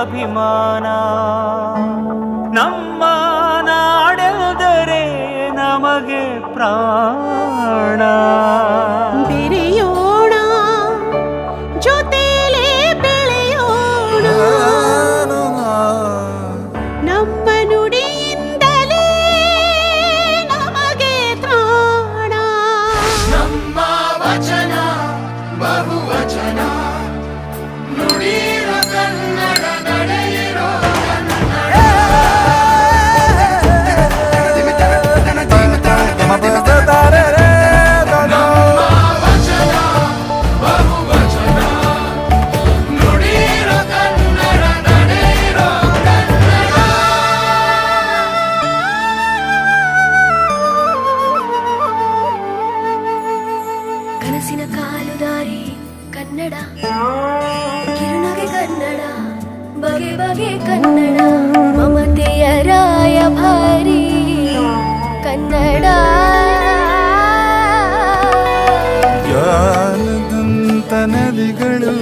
ಅಭಿಮಾನ ನಮ್ಮ ನಾಡೆಂದರೆ ನಮಗೆ ಪ್ರಾಣ. ಬಗೆ ಬಗೆ ಕನ್ನಡ ಮಮತೆಯ ರಾಯಭಾರಿ ಕನ್ನಡ ಜ್ಞಾನದಂತ ನದಿಗಳು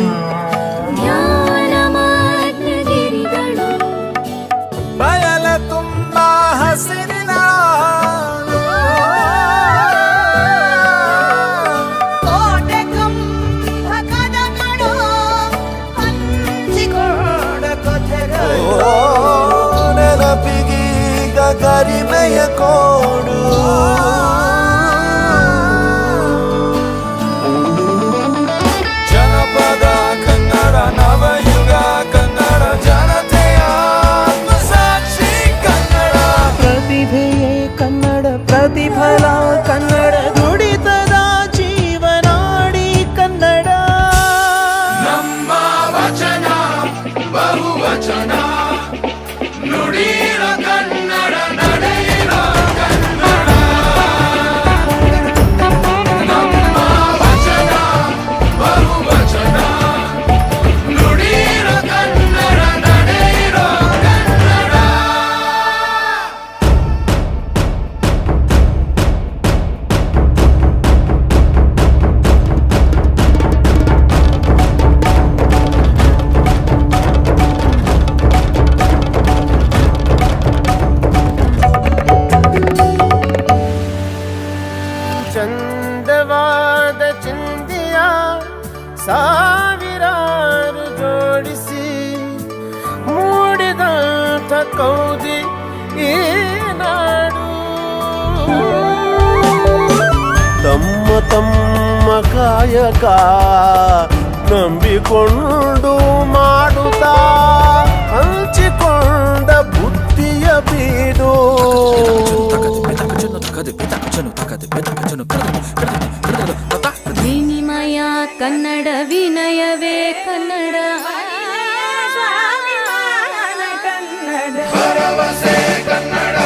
ಕರಿಮೆಯ ಕೋಡು. ಜನಪದ ಕನ್ನಡ ನವಯುಗ ಕನ್ನಡ ಜನತೆಯ ಸಾಕ್ಷಿ ಕನ್ನಡ. ಪ್ರತಿಭೆಯೇ ಕನ್ನಡ ಪ್ರತಿಫಲ ಕನ್ನಡ ದುಡಿತದ ಜೀವನಾಡಿ ಕನ್ನಡ. ನಮ್ಮ ವಚನ ಬಹುವಚನ. ಸಾವಿರಾರು ಜೋಡಿಸಿ ಮೂಡಿದಂಥ ಕೌದಿ ಈ ತಮ್ಮ ತಮ್ಮ ಕಾಯಕ ನಂಬಿಕೊಂಡು ಮಾಡುತ್ತಾ ಕನ್ನಡ ವಿನಯವೇ ಕನ್ನಡ. ಕನ್ನಡ. ಭರವಸೆ ಕನ್ನಡ